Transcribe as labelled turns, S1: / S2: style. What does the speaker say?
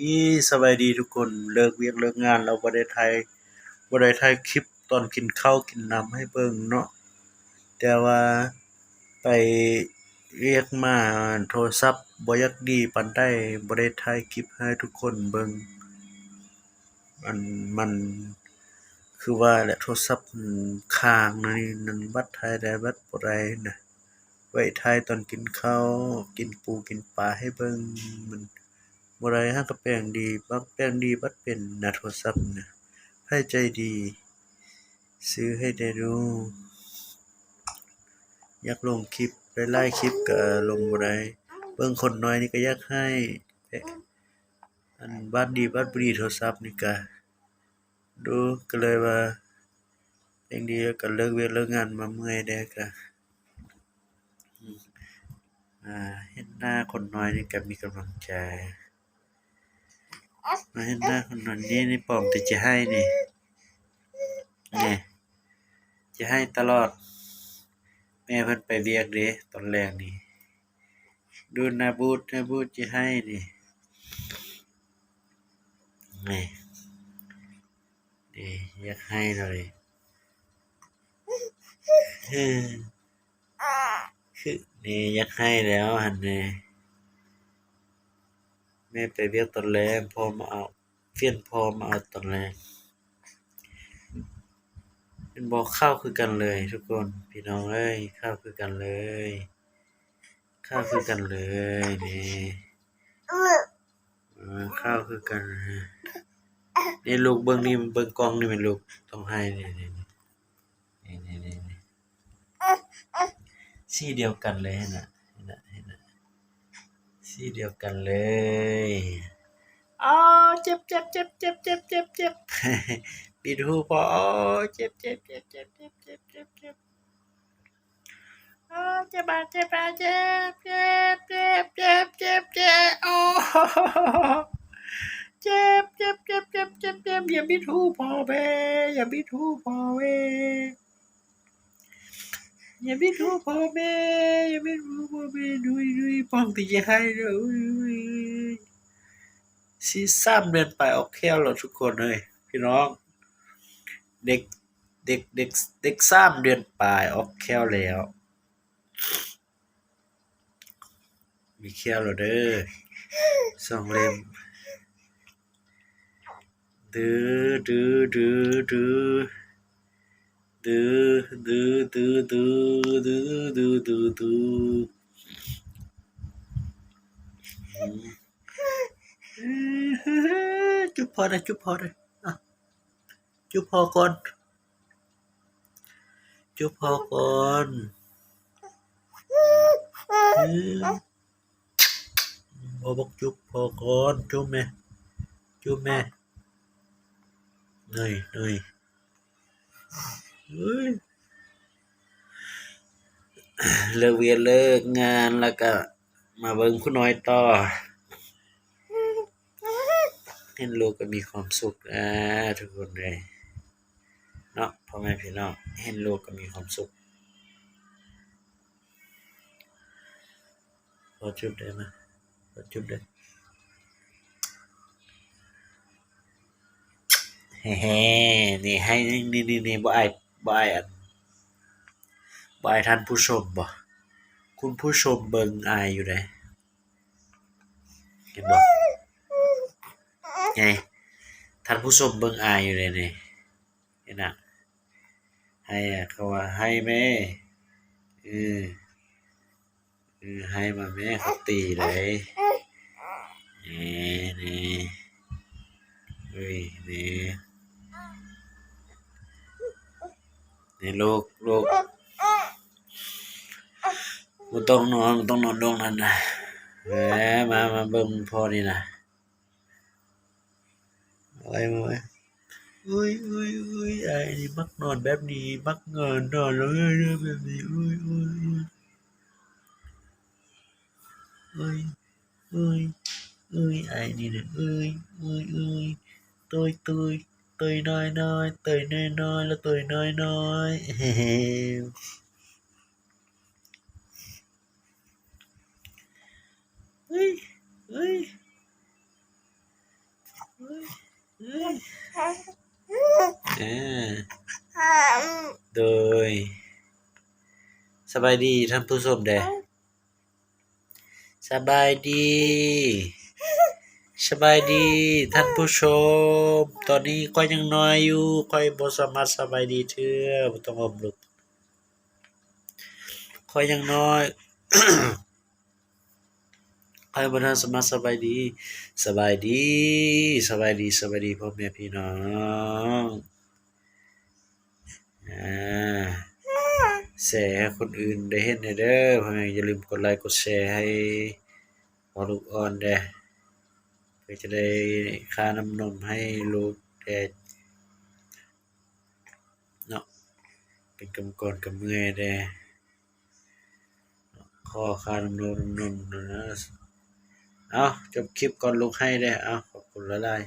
S1: อีสบายดีทุกคนเลิกเวียกเลิกงานแล้วบ่ได้ถ่ายบ่ได้ถ่ายคลิปตอนกินข้าวกินน้ำให้เบิ่งเนาะแต่ว่าไปเวียกมาโทรศัพท์บอยากดีปานใดบ่ได้ถ่ายคลิปให้ทุกคนเบิ่งมันมันคือว่าแหละโทรศัพท์ค้างนั่นนี่นั่นบัดถ่ายได้บัดบ่ได้นะไว้ถ่ายตอนกินข้าวกินปูกินปลาให้เบิ่งมัน บ่ได้เราก็แปลงดีบักแปลงดีบัดเป็นนะโทรศัพท์น่ะไผใจดี ซื้อให้ได้ดูอยากลงคลิปหลายๆคลิปก็ลงบ่ได้เบิ่งคนน้อยนี่ก็อยากให้อันบัดดีบัดบ่ดีโทรศัพท์นี่ก็ดูก็เลยว่าแปงดีก็เลิกเวียกเลิกงานมาเมื่อยแล้ก็อืมอ่าเห็นหน้าคนน้อยนี่ก็มีกำลังใจ มาเห็นหน้าคนนั้นนี่นี่ปอมแต่จะให้นี่นี่จะให้ตลอด แม่เพิ่นไปเวียกเด้ตอนแรกนี่ดูนาบูดนาบูดจะให้นี่นี่นี่อยากให้เลยคือนี่อยากให้แล้วหันนี่ แม่ไปเวียกตอนแรกพอมาเอาเฟียนพอมาเอาตอนแรกเป็นบอกข้าวคือกันเลย ทุกคนพี่น้องเอ้ยข้าวคือกันเลย ข้าวคือกันเลยนี่ข้าวคือกันนะนี่ลูกเบิ่งนี่เบิ่งกล้องนี่แมันลูกต้องให้นี่นี่นี่นี่นี่นี่สีเดียวกันเลยนน่ะเห็นน่ะเห็นน่ะ สีเดียวกันเลยอ๋อเจ็บเจ็บเจ็บเจ็บเจ็บเจ็บเจ็บปิดหูพออ๋อเจ็บเจ็บเจ็บเจ็บเจ็บเจ็บเจ็บเจ็บอ๋อเจ็บอะเจ็บอะเจ็บเจ็บเจ็บเจ็บเจ็บเจ็บอ๋อเจ็บเจ็บเจ็บเจ็บเจ็บเจ็บอย่าปิดหูพอเบ้อย่าปิดหูพอเว้ อย่าปิดหูพ่อเบ้อย่าปิดหูพ่อเบ้ดุยดุยป้องที่จให้เลยอุ้ยอุ้ยอุ้ยสี่สามเดือนไปออกเที่ยวแล้วทุกคนเลยพี่น้อง เด็กเด็กเด็กเด็กสามเดือนปลายออกแค้วแล้ว มีแค้วแล้วเด้อสองเล่มดื้อดื้อดื้อดื้อดื้อ ดื้อดื้อดื้อดื้อดื้อดื้อดื้อจุ๊บพอได้จุ๊บพอได้จุ๊บพอก่อนจุ๊บพอก่อนอืมพอบอกจุ๊บพอก่อนจุ๊บแม่จุ๊บแม่เหนื่อยเหนื่อยเฮ้ย เลิกเวียนเลิกงานแล้วก็ มาเบิ่งคุณน้อยต่อเห็นลูกก็มีความสุขนะทุกคนเลยเนาะพ่อแม่พี่น้องเห็นลูกก็มีความสุขพอจุบได้ไหมพอจุบได้เฮ้ๆนี่ให้นี่นี่นี่นี่บ่อายบ่อายอัน บายท่านผู้ชมบ่คุณผู้ชมเบิ่งอายอยู่เด้เห็นบ่ไงท่านผู้ชมเบิ่งอายอยู่เด้นี่เห็นน่ะให้อะเขาว่าให้แม่เออเออให้มาแม่เขาตีเลยนี่นี่เฮ้ยนี่นี่ลูกลูก บ่ต้องนอนบ่ต้องนอนตรงนั้นนะแหมมามาเบิ่งพ่อนี่นะอาไว้มาอุ้ยอุ้ยอุ้ยไอ้นี่มักนอนแบบนี้ มักเงินนอนแล้วแบบนี้อุ้ยอุ้ยอุ้ยอุ้ยอุ้ยไอ้นี่นะอุ้ยอุ้ยอุ้ยตุยตุยตุยน้อยน้อยตุยน้อยน้อยแล้วตุยน้อยน้อยเฮ้เฮ้ยเฮ้ยเฮ้ย เออ โดยสบายดีท่านผู้ชมเด้อสบายดีสบายดีท่านผู้ชม ตอนนี้ก็ยังน้อยอยู่ค่อยบ่สามารถสบายดีเทื่อบ่ต้องอมลุกค่อยยังน้อยค่อยบ่ทันสามารถสบายดี สบายดี สบายดี สบายดีพ่อแม่พี่น้อง อ่าแชร์ให้คนอื่นได้เห็นหน่อยเด้อพ่อแม่อย่าลืมกดไลค์กดแชร์ให้พอลูกอ่อนเด้เพื่อจะได้ค่าน้ำนมให้ลูกแต่เนาะเป็นกำกรกำเมื่อยแด่ขอค่าน้ำนมน้ำนมนะเอาจบคลิปก่อนลูกให้ได้เอาขอบคุณหลาย